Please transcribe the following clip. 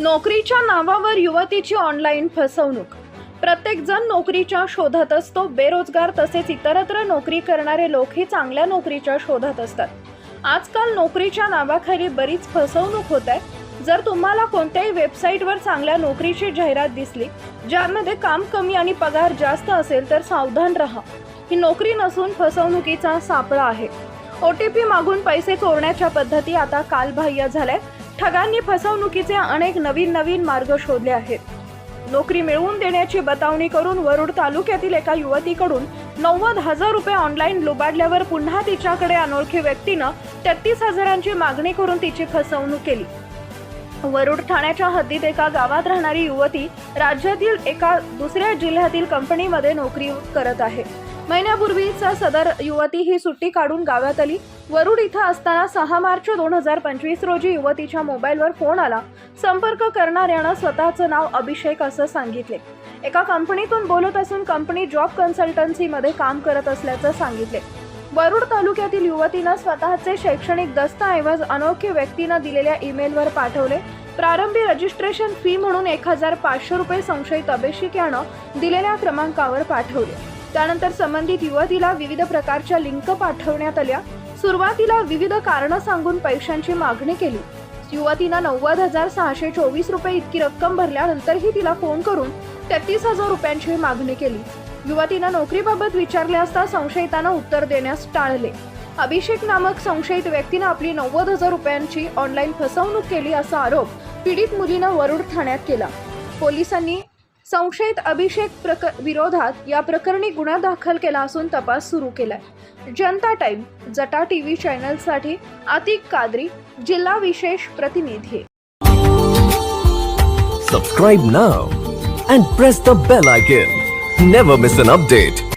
नोकरीच्या नावावर युवतीची ऑनलाईन फसवणूक. प्रत्येक जण नोकरीच्या शोधात असतो. बेरोजगार तसेच इतरत्र नोकरी करणारे लोकही चांगल्या नोकरीच्या शोधात असतात. आजकाल नोकरीच्या नावाखाली बरीच फसवणूक होत आहे. जर तुम्हाला कोणत्याही वेबसाईटवर चांगल्या नोकरीची जाहिरात दिसली ज्यामध्ये काम कमी आणि पगार जास्त असेल तर सावधान राहा. ही नोकरी नसून फसवणुकीचा सापळा आहे. ओ टी पी मागून पैसे चोरण्याच्या पद्धती आता कालबाह्य झाल्या ठगांनी फसवणुकीचे अनेक नवीन नवीन मार्ग शोधले आहेत. नोकरी मिळवून देण्याची बतावणी करून वरुड तालुक्यातील एका युवतीकडून नव्वद हजार रुपये ऑनलाईन लुबाडल्यावर पुन्हा तिच्याकडे अनोळखी व्यक्तीनं तेहतीस हजारांची मागणी करून तिची फसवणूक केली. वरुड ठाण्याच्या हद्दीत एका गावात राहणारी युवती राज्यातील एका दुसऱ्या जिल्ह्यातील कंपनीमध्ये नोकरी करत आहे. महिन्यापूर्वीच सदर युवती ही सुट्टी काढून गावात आली. वरुड इथं असताना सहा मार्च दोन हजार पंचवीस रोजी युवतीच्या मोबाईलवर फोन आला. संपर्क करणाऱ्यानं स्वतःचं नाव अभिषेक असं सांगितले. एका कंपनीतून बोलत असून कंपनी जॉब कन्सल्टन्सीमध्ये काम करत असल्याचं सांगितले. वरुड तालुक्यातील युवतीनं स्वतःचे शैक्षणिक दस्तऐवज अनोळखी व्यक्तीनं दिलेल्या ईमेलवर पाठवले. प्रारंभी रजिस्ट्रेशन फी म्हणून एक हजार पाचशे रुपये संशयित अभिषेक यानं दिलेल्या क्रमांकावर पाठवले. त्यानंतर संबंधित युवतीला विविध प्रकारच्या लिंक पाठवण्यात आल्या. सुरुवातीला विविध कारणं सांगून पैशांची मागणी केली. युवतीनं नव्वद हजार सहाशे चोवीस रुपये इतकी रक्कम भरल्यानंतरही तिला फोन करून तेहतीस हजार रुपयांची मागणी केली. युवतीनं नोकरीबाबत विचारले असता संशयितानं उत्तर देण्यास टाळले. अभिषेक नामक संशयित व्यक्तीनं आपली नव्वद हजार रुपयांची ऑनलाईन फसवणूक केली असा आरोप पीडित मुलीनं वरुड ठाण्यात केला. पोलिसांनी संशयित अभिषेक प्रक विरोधात या प्रकरणी गुन्हा दाखल केला असून तपास सुरू केलाय. जनता टाइम जटा टीव्ही चॅनलसाठी आतिक कादरी जिल्हा विशेष प्रतिनिधी. Subscribe now and press the bell icon never miss an update